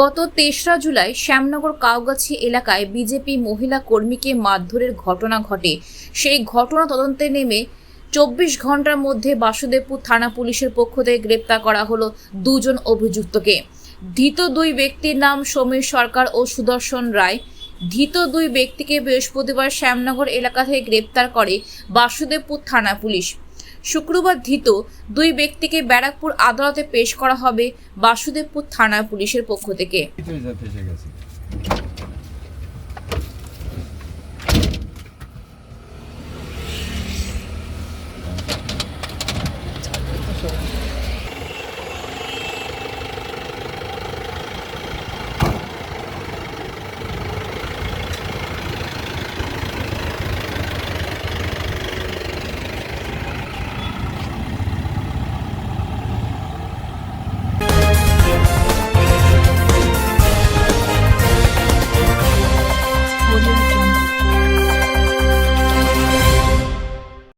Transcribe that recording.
গত তেসরা জুলাই শ্যামনগর কাউগাছি এলাকায় বিজেপি মহিলা কর্মীকে মারধরের ঘটনা ঘটে। সেই ঘটনা তদন্তে নেমে চব্বিশ ঘণ্টার মধ্যে বাসুদেবপুর থানা পুলিশের পক্ষ থেকে গ্রেপ্তার করা হলো দুজন অভিযুক্তকে। ধৃত দুই ব্যক্তির নাম সমীর সরকার ও সুদর্শন রায়। ধৃত দুই ব্যক্তিকে বৃহস্পতিবার শ্যামনগর এলাকা থেকে গ্রেপ্তার করে বাসুদেবপুর থানা পুলিশ। শুক্রবার ধৃত দুই ব্যক্তিকে ব্যারাকপুর আদালতে পেশ করা হবে বাসুদেবপুর থানা পুলিশের পক্ষ থেকে।